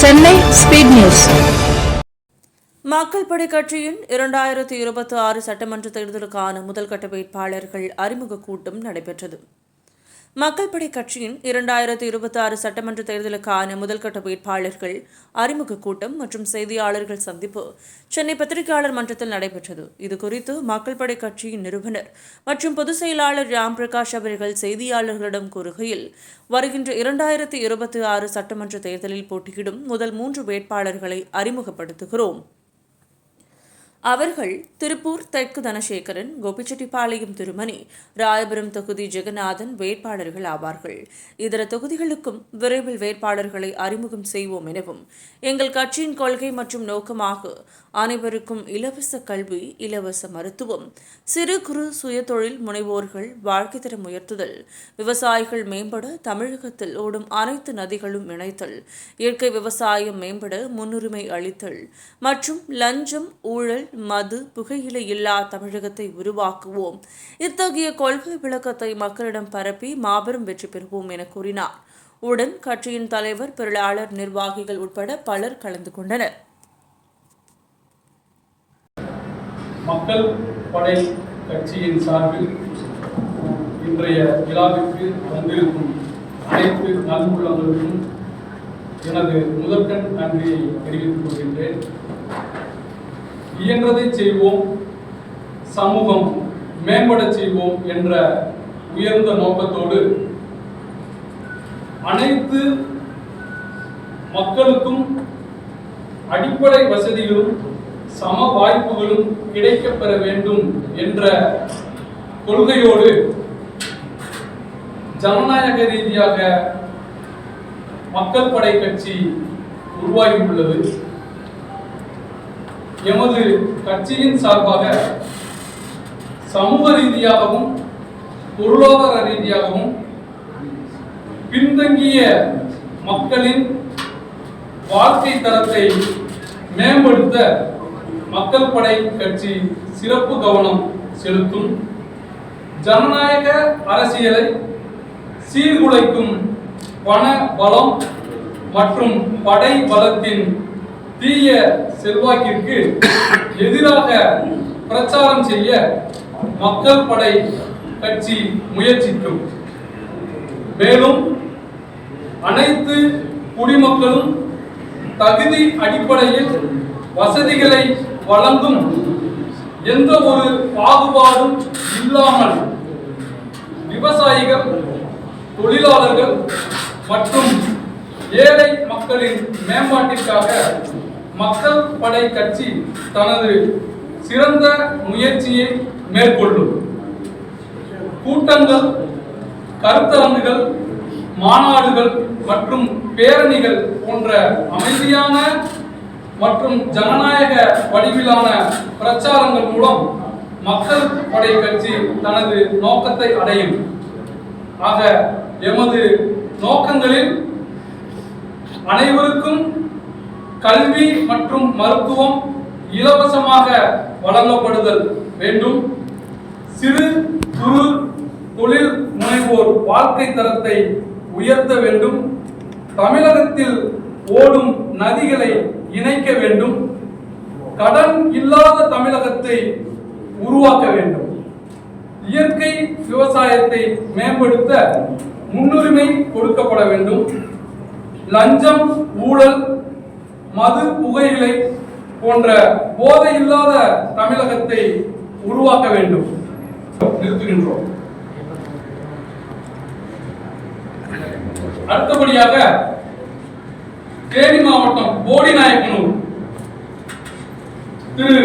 Chennai speed news. மக்கள் படை கட்சியின் இரண்டாயிரத்தி இருபத்தி ஆறு சட்டமன்ற தேர்தலுக்கான முதல்கட்ட வேட்பாளர்கள் அறிமுக கூட்டம் நடைபெற்றது. மக்கள் படை கட்சியின் இரண்டாயிரத்தி இருபத்தி ஆறு சட்டமன்ற தேர்தலுக்கான முதல்கட்ட வேட்பாளர்கள் அறிமுக கூட்டம் மற்றும் செய்தியாளர்கள் சந்திப்பு. சென்னை பத்திரிகையாளர் மன்றத்தில் நடைபெற்றது. இதுகுறித்து மக்கள் படை கட்சியின் நிறுவனர் மற்றும் பொதுச் செயலாளர் ராம் பிரகாஷ் அவர்கள் செய்தியாளர்களிடம் கூறுகையில் வருகின்ற இரண்டாயிரத்தி இருபத்தி ஆறு சட்டமன்ற தேர்தலில் போட்டியிடும் முதல் மூன்று வேட்பாளர்களை அறிமுகப்படுத்துகிறோம். அவர்கள் திருப்பூர் தெற்கு தனசேகரன் கோபிச்செட்டிப்பாளையம் திருமணி ராயபுரம் தொகுதி ஜெகநாதன் வேட்பாளர்கள் ஆவார்கள். இதர தொகுதிகளுக்கும் விரைவில் வேட்பாளர்களை அறிமுகம் செய்வோம் எனவும் எங்கள் கட்சியின் கொள்கை மற்றும் நோக்கமாக அனைவருக்கும் இலவச கல்வி இலவச மருத்துவம் சிறு குறு சுயதொழில் முனைவோர்கள் வாழ்க்கை தரம் உயர்த்துதல் விவசாயிகள் மேம்பட தமிழகத்தில் ஓடும் அனைத்து நதிகளும் இணைத்தல் இயற்கை விவசாயம் மேம்பட முன்னுரிமை அளித்தல் மற்றும் லஞ்சம் ஊழல் மது புகையிலை இல்லா தமிழகத்தை உருவாக்குவோம். இத்தகைய கொள்கை விளக்கத்தை மக்களிடம் பரப்பி மாபெரும் வெற்றி பெறுவோம் என கூறினார். உடன் கட்சியின் தலைவர் பொருளாளர் நிர்வாகிகள் உட்பட பலர் கலந்து கொண்டனர். மக்கள் படை கட்சியின் சார்பில் இன்றைய விழாவிற்கு வந்திருக்கும் அனைத்து நல்வுள்ளவர்களுக்கும் எனது முதற்கண் நன்றியை தெரிவித்துக் கொள்கின்றேன். இயன்றதை செய்வோம். சமூகம் மேம்பட செய்வோம் என்ற உயர்ந்த நோக்கத்தோடு அனைத்து மக்களுக்கும் அடிப்படை வசதிகளும் சம வாய்ப்புகளும் கிடைக்கப்பெற வேண்டும் என்ற கொள்கையோடு ஜனநாயக ரீதியாக மக்கள் படை கட்சி உருவாகியுள்ளது. எமது கட்சியின் சார்பாக சமூக ரீதியாகவும் பொருளாதார ரீதியாகவும் பின்தங்கிய மக்களின் வாழ்க்கை தரத்தை மேம்படுத்த மக்கள் படை கட்சி சிறப்பு கவனம் செலுத்தும். ஜனநாயக அரசியலை சீர்குலைக்கும் பண பலம் மற்றும் படை பலத்தின் தீய செல்வாக்கிற்கு எதிராக பிரச்சாரம் செய்ய மக்கள் படை கட்சி முயற்சிக்கும். மேலும் அனைத்து குடிமக்களும் தகுதி அடிப்படையில் வசதிகளை வழங்கும் எந்த ஒரு பாகுபாடும் இல்லாமல் விவசாயிகள் தொழிலாளர்கள் மற்றும் ஏழை மக்களின் மேம்பாட்டிற்காக மக்கள் படை கட்சி தனது சிறந்த முயற்சியை மேற்கொள்ளும். கூட்டங்கள் கருத்தரங்குகள் மாநாடுகள் மற்றும் பேரணிகள் போன்ற அமைதியான மற்றும் ஜனநாயக வடிவிலான பிரச்சாரங்கள் மூலம் மக்கள் படை கட்சி தனது நோக்கத்தை அடையும். ஆக எமது நோக்கங்களில் அனைவருக்கும் கல்வி மற்றும் மருத்துவம் இலவசமாக வழங்கப்படுதல் வேண்டும். சிறு குறு தொழில் முனைவோர் வாழ்க்கை தரத்தை உயர்த்த வேண்டும். தமிழகத்தில் ஓடும் நதிகளை இணைக்க வேண்டும். கடன் இல்லாத தமிழகத்தை உருவாக்க வேண்டும். இயற்கை விவசாயத்தை மேம்படுத்த முன்னுரிமை கொடுக்கப்பட வேண்டும். லஞ்சம் ஊழல் மது புகையிலை போன்ற போதை இல்லாத தமிழகத்தை உருவாக்க வேண்டும். நிறுத்துகின்றோம். அடுத்தபடியாக தேனி மாவட்டம் போடிநாயக்கனூர் திரு.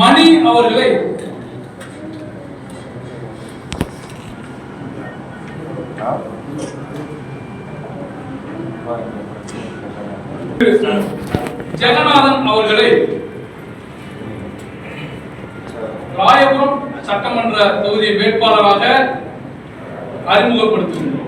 மணி அவர்களை திரு ஜெகநாதன் அவர்களை ராயபுரம் சட்டமன்ற தொகுதி வேட்பாளராக அறிமுகப்படுத்துகின்றோம்.